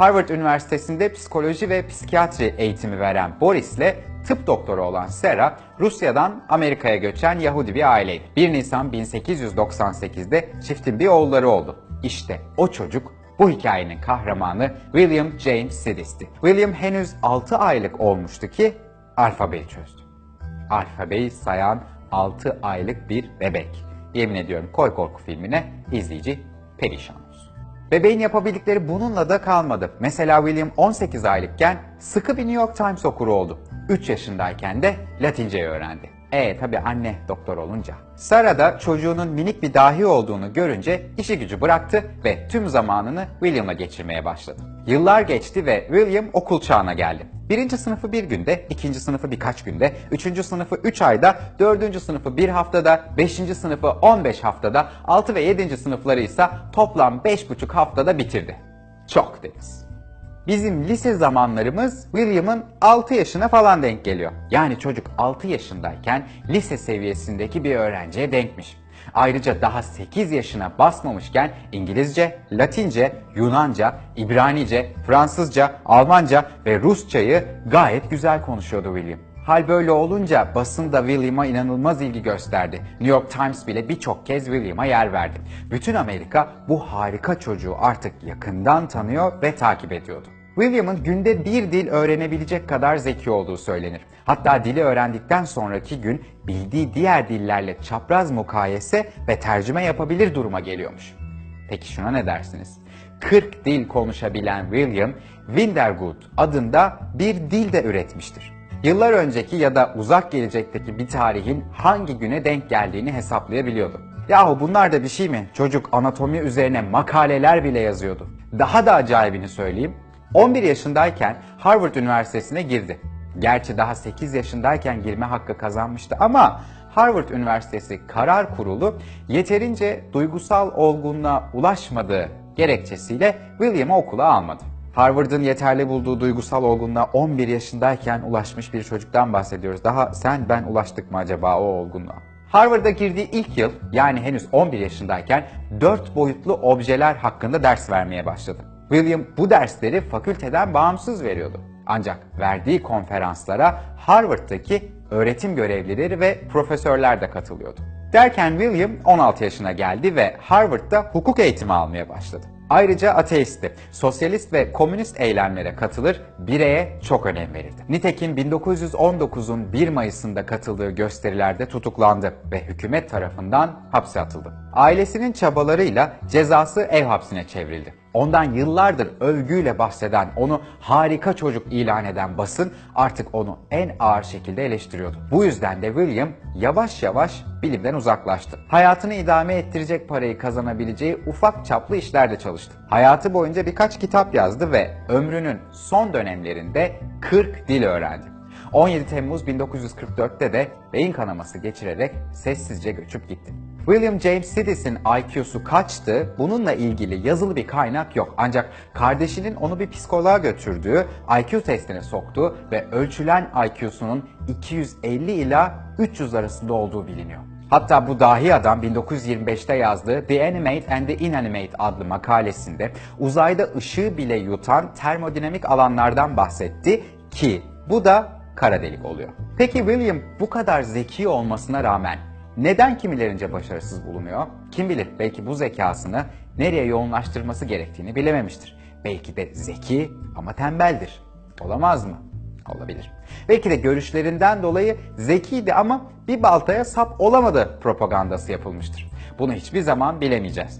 Harvard Üniversitesi'nde psikoloji ve psikiyatri eğitimi veren Boris'le tıp doktoru olan Sarah, Rusya'dan Amerika'ya göçen Yahudi bir aileydi. 1 Nisan 1898'de çiftin bir oğulları oldu. İşte o çocuk bu hikayenin kahramanı William James Sidis'ti. William henüz 6 aylık olmuştu ki alfabeyi çözdü. Alfabeyi sayan 6 aylık bir bebek. Yemin ediyorum Koy Korku filmine izleyici perişan. Bebeğin yapabildikleri bununla da kalmadı. Mesela William 18 aylıkken sıkı bir New York Times okuru oldu. 3 yaşındayken de Latinceyi öğrendi. E tabi anne doktor olunca. Sarah da çocuğunun minik bir dahi olduğunu görünce işi gücü bıraktı ve tüm zamanını William'la geçirmeye başladı. Yıllar geçti ve William okul çağına geldi. Birinci sınıfı bir günde, ikinci sınıfı birkaç günde, üçüncü sınıfı üç ayda, dördüncü sınıfı bir haftada, beşinci sınıfı 15 haftada, altı ve yedinci sınıfları ise toplam beş buçuk haftada bitirdi. Çok deniz. Bizim lise zamanlarımız William'ın 6 yaşına falan denk geliyor. Yani çocuk 6 yaşındayken lise seviyesindeki bir öğrenciye denkmiş. Ayrıca daha 8 yaşına basmamışken İngilizce, Latince, Yunanca, İbranice, Fransızca, Almanca ve Rusçayı gayet güzel konuşuyordu William. Hal böyle olunca basın da William'a inanılmaz ilgi gösterdi. New York Times bile birçok kez William'a yer verdi. Bütün Amerika bu harika çocuğu artık yakından tanıyor ve takip ediyordu. William'ın günde bir dil öğrenebilecek kadar zeki olduğu söylenir. Hatta dili öğrendikten sonraki gün bildiği diğer dillerle çapraz mukayese ve tercüme yapabilir duruma geliyormuş. Peki şuna ne dersiniz? 40 dil konuşabilen William, Wintergood adında bir dil de üretmiştir. Yıllar önceki ya da uzak gelecekteki bir tarihin hangi güne denk geldiğini hesaplayabiliyordu. Yahu bunlar da bir şey mi? Çocuk anatomi üzerine makaleler bile yazıyordu. Daha da acayibini söyleyeyim. 11 yaşındayken Harvard Üniversitesi'ne girdi. Gerçi daha 8 yaşındayken girme hakkı kazanmıştı ama Harvard Üniversitesi Karar Kurulu yeterince duygusal olgunluğa ulaşmadığı gerekçesiyle William'ı okula almadı. Harvard'ın yeterli bulduğu duygusal olgunluğa 11 yaşındayken ulaşmış bir çocuktan bahsediyoruz. Daha sen ben ulaştık mı acaba o olgunluğa? Harvard'a girdiği ilk yıl yani henüz 11 yaşındayken 4 boyutlu objeler hakkında ders vermeye başladı. William bu dersleri fakülteden bağımsız veriyordu. Ancak verdiği konferanslara Harvard'daki öğretim görevlileri ve profesörler de katılıyordu. Derken William 16 yaşına geldi ve Harvard'da hukuk eğitimi almaya başladı. Ayrıca ateistti. Sosyalist ve komünist eylemlere katılır, bireye çok önem verirdi. Nitekim 1919'un 1 Mayıs'ında katıldığı gösterilerde tutuklandı ve hükümet tarafından hapse atıldı. Ailesinin çabalarıyla cezası ev hapsine çevrildi. Ondan yıllardır övgüyle bahseden, onu harika çocuk ilan eden basın artık onu en ağır şekilde eleştiriyordu. Bu yüzden de William yavaş yavaş bilimden uzaklaştı. Hayatını idame ettirecek parayı kazanabileceği ufak çaplı işlerde çalıştı. Hayatı boyunca birkaç kitap yazdı ve ömrünün son dönemlerinde 40 dil öğrendi. 17 Temmuz 1944'te de beyin kanaması geçirerek sessizce göçüp gitti. William James Sidis'in IQ'su kaçtı? Bununla ilgili yazılı bir kaynak yok. Ancak kardeşinin onu bir psikoloğa götürdüğü, IQ testine soktuğu ve ölçülen IQ'sunun 250 ila 300 arasında olduğu biliniyor. Hatta bu dahi adam 1925'te yazdığı The Animate and the Inanimate adlı makalesinde uzayda ışığı bile yutan termodinamik alanlardan bahsetti ki bu da kara delik oluyor. Peki William bu kadar zeki olmasına rağmen neden kimilerince başarısız bulunuyor? Kim bilir belki bu zekasını nereye yoğunlaştırması gerektiğini bilememiştir. Belki de zeki ama tembeldir. Olamaz mı? Olabilir. Belki de görüşlerinden dolayı zekiydi ama bir baltaya sap olamadı propagandası yapılmıştır. Bunu hiçbir zaman bilemeyeceğiz.